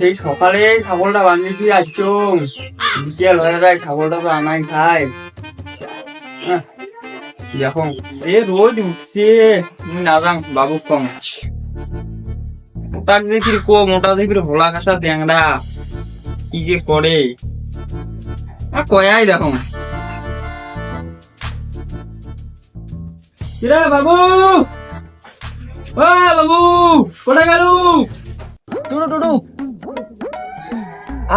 সেই সকালে ছাগলটা বাঁধি দিয়ে আসছো। বিকেল হয়ে যায়, ছাগলটা তো আনাই খায়। দেখো সে রোজ উঠছে। তুমি না জান, বাবু কম। মোটা দেখি কো, মোটা দেখি ভোলা কাঁসা ট্যাংরা। কি যে করে। কয়াই দেখো বাবু? বাবু, কোথায় গেল? টুটু টুটু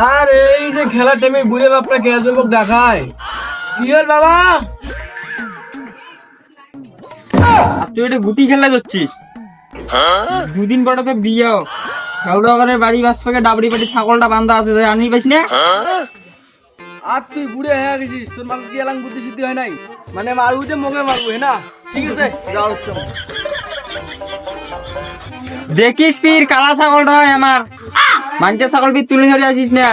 আর এই যে খেলার টাইমে বুড়ে বাপটা কে যুবক দেখায়। কি হল বাবা? তুই এটা গুটি খেলা করছিস? দুদিন পরে তো বিয়ে খেলদোকানের বাড়ি বাস থেকে ডাবড়ি পাটি ছাগলটা বান্ধা আছে তাই আনি পাইস না? আর তুই বুড়ে হয়ে গেছিস তোর কি এলাম বুদ্ধি সিদ্ধি হয় নাই? মানে মারবো যে মোকে মারবো হ্যাঁ না? ঠিক আছে যাও হচ্ছে দেখিস পীর কালা ছাগলটা হয় আমার। মাঞ্চের ছাগল পীর তুলে ধরে আসিস না।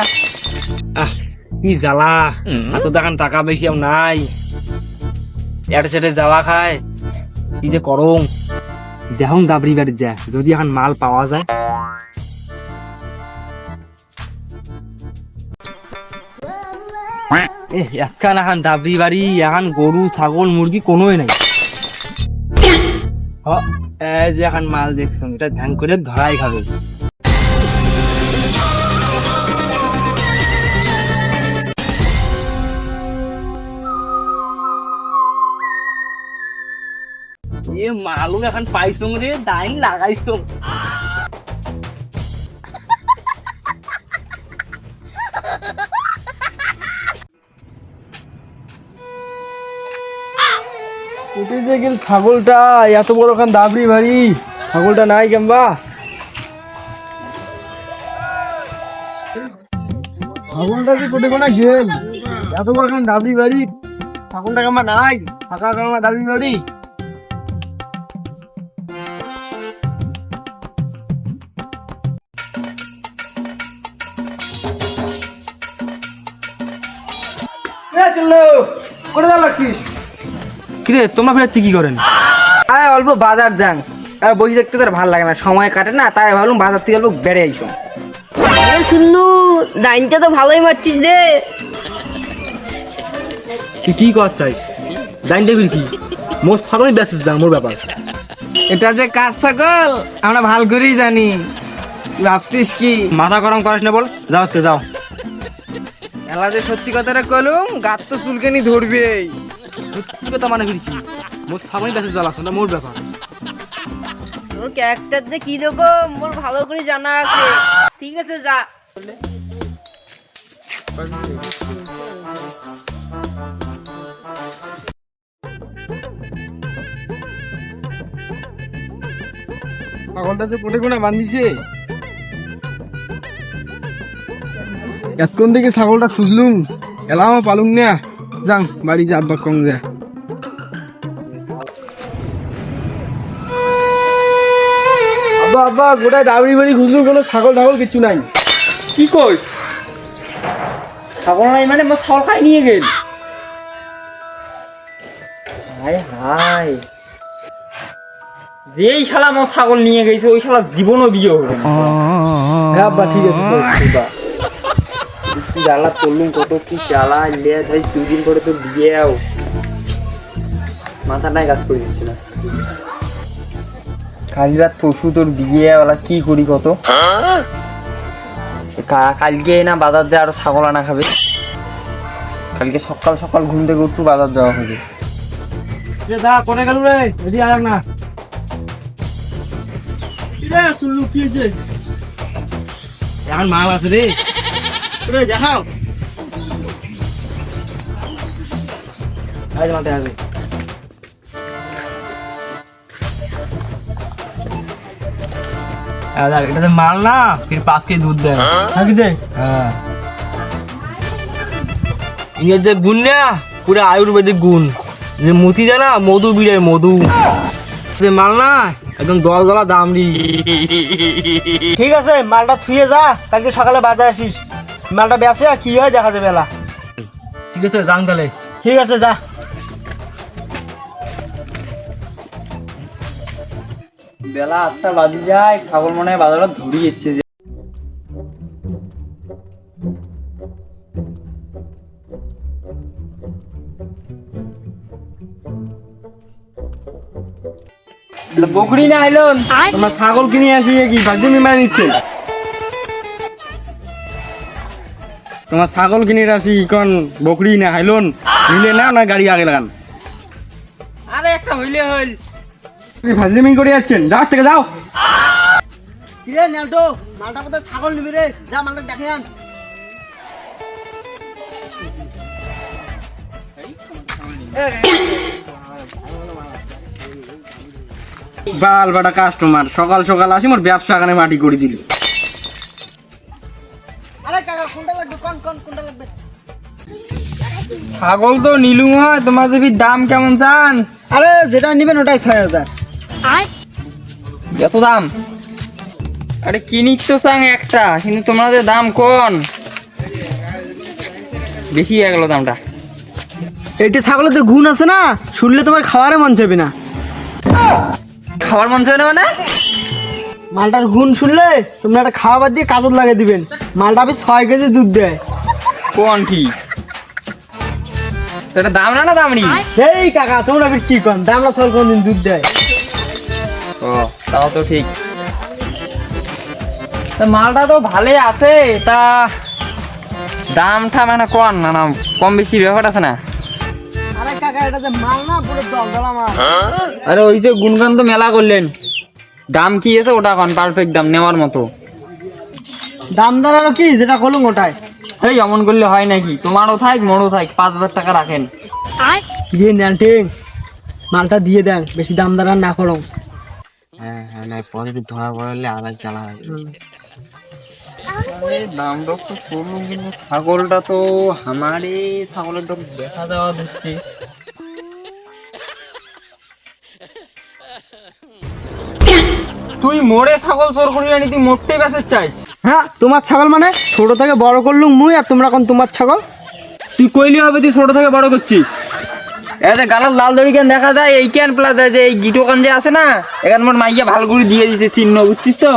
আহ কি জ্বালা? এত দেখান টাকা বেশি নাই। এর সেটে যাওয়া খায় কি যে করং দেখুন দাবরি বাড়ি যা যদি এখন মাল পাওয়া যায়। এ একখান এখন দাবরি বাড়ি এখন গরু ছাগল মুরগি কোনোই নাই। এখন মাল দেখছ এটা ধ্যান করে ধরাই খাবে। এ মালু এখন পাইছো রে, দাইন লাগাইছো। উঠে যে গেল ছাগলটা এত বড় খান দাবড়ি বাড়ি ছাগলটা নাই কেমবা। ছাগলটা কি কোটে কোনা গেল? এত বড় খান দাবড়ি বাড়ি ছাগলটা কেমবা নাই, থাকা কেমবা দাবড়ি বাড়ি চলো করে যা লাগছিস কিরে তোমরা ফের কি করেন আরে অল্প বাজার যান। আর বসে দেখতে তোর ভালো লাগে না সময় কাটে না তাই ভাবলাম বাজার থেকে অল্প বেড়ে আইসো। আরে শুনলু ডাইনটা তো ভালোই মারছিস রে। তুই কি কর চাই? ডাইন টেবিল কি? মোর ফাগলই বেসিস যা মোর ব্যাপার। এটা যে কাজ ছাগল আমরা ভালো করেই জানি। ভাবছিস কি? মাথা গরম করিস না বল যাও যাও। এলা যে সত্যি কথাটা কলুম গাত তো চুলকানি ধরবেই। সত্যি কথা মানে ফির কি? মোর ফাগলই বেসিস জ্বালাস না মোর ব্যাপার। তোর ক্যারেক্টারটা কি রকম? মোর ভালো করে জানা আছে। ঠিক আছে যা। ছাগলটা যে কোটে কোনা বান্ধিছে এতক্ষণ থেকে ছাগলটা খুঁজলুম এলাম পালুম না। যাং বাড়ি যা আব্বা কম যা। আব্বা আব্বা গোটায় দাবড়ি বাড়ি খুঁজলুম কোনো ছাগল ঠাগল কিচ্ছু নাই। কি কইস? ছাগল নাই মানে মোর ছাগল খাই নিয়ে গেল। হাই হাই যেই শালা মোর ছাগল নিয়ে গেছে ওই শালা জীবনও বিয়ে হবে না। হ্যাঁ আব্বা ঠিক আছে জ্বালা করলুম কত কি জ্বালা লে ধাইস দুই দিন পরে তো বিয়েও মাথাটাই কাজ করে দিচ্ছে না। কাল রাত পরশু তোর বিয়ে ওলা কি করি কত? কালকে না বাজার যায় আরও ছাগল আনা খাবে। কালকে সকাল সকাল ঘুম থেকে উঠবো, বাজার যাওয়া হবে। এখন মাল আছে রে। রে দেখাও। আজ মাঠে আসবে। এটা মাল না ফির পাঁচ কেজি দুধ দেয়। থাকি দে হ্যাঁ। ইয়ের যে গুণ না পুরো আয়ুর্বেদিক গুণ। যে মতি দেয় না মধু বিড়ে মধু। যে মাল না একদম দল দলা দামড়ি ঠিক আছে মালটা থুয়ে যা কালকে সকালে বাজার আসিস। মেলাটা বেশি আর কি হয় দেখা যাবে ঠিক আছে যান তাহলে। ঠিক আছে যা। বেলা আটটা বাজি যায় ছাগল মনে হয় বাজারটা ধরিয়ে যাচ্ছে বকরি না আইলন তোমরা ছাগল কিনে আসি কি বাগদি মিমা নিচ্ছে। তোমার ছাগল কিনে আসি কোন বকরি না হাইলন মিলে না না গাড়ি আগে লাগান। আরে একটা হইলে হইল। তুমি ফাজলিমি করে যাচ্ছেন যাও থেকে যাও। কিরে নেলটো মালটা কোথায়? ছাগল নিবি রে যা মালটা দেখে আন। বাল বাটা কাস্টমার সকাল সকাল আসি মোর ব্যবসা এখানে মাটি করে দিল। ছাগল তো নিলু হয় তোমার যদি দাম কেমন চান? আরে যেটা নিবেন ওটাই ছয় হাজার। এত দাম? আরে কিনি তো চাং একটা কিন্তু তোমাদের দাম কোন? বেশি হয়ে গেল দামটা। এইটা ছাগলের তো গুণ আছে না শুনলে তোমার খাওয়ারে মন চাইবে না। খাবার মন চায় না মানে? মালটার গুণ শুনলে তোমরা একটা খাওয়া বাদ দিয়ে কাজত লাগিয়ে দিবেন। মালটা আপনি ছয় কেজি দুধ দেয়। কোন কি? তো এটা দাম না এই কাকা তোমরা বেশ কি কন? কোনদিন দুধ দেয়। ও তাও তো ঠিক। মালটা তো ভালোই আছে তা দামটা মানে কন? না না কম বেশি ব্যাপার আছে না? আরে কাকা এটা যে মাল না পুরো দল দলা মাল। আরে ওই যে গুনগান তো মেলা করলেন। দাম কি আছে ওটা কন? পারফেক্ট দাম নেওয়ার মতো। দাম আরও কি? যেটা করলুম ওটাই। এই এমন করলে হয় নাকি? তোমারও থাক মোরও থাক পাঁচ হাজার টাকা রাখেন। কিরে নেলটিং মালটা দিয়ে দেন বেশি দাম দর আর না করো। হ্যাঁ হ্যাঁ না পজিটিভ ধরা পড়লে আলাদা চালা হবে দামটা তো করলুম কিন্তু ছাগলটা তো আমারে ছাগলের তো বেচা দেওয়া হচ্ছে তুই মোড়ে ছাগল চোর করিয়া নি তুই মোটে বেচার চাইস? হ্যাঁ তোমার ছাগল মানে? ছোট থেকে বড় করলুম মুই আর তোমরা কোন তোমার ছাগল? তুই কইলি হবে তুই ছোট থেকে বড় করছিস। এটা গালার লাল দড়ি কেন দেখা যায়? এই ক্যান প্লাজা যে এই গিটো কান যে আছে না? এখান মোর মাইয়া ভালো করে দিয়ে দিছে চিহ্ন বুঝছিস তো?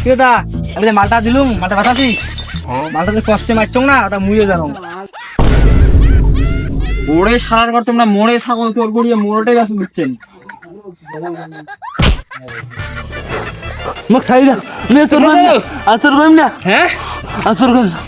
সেদা আমি যে মালটা দিলুম মালটা বাঁচাছি। মালটা যে কষ্টে মারছ না ওটা মুইও জানো ওরে সারার পর তোমরা মোড়ে ছাগল চোর করিয়ে মোড়টাই বেচা দিচ্ছেন। मग साईला मी असुर गमल्या असुर गमल्या असुर गमल्या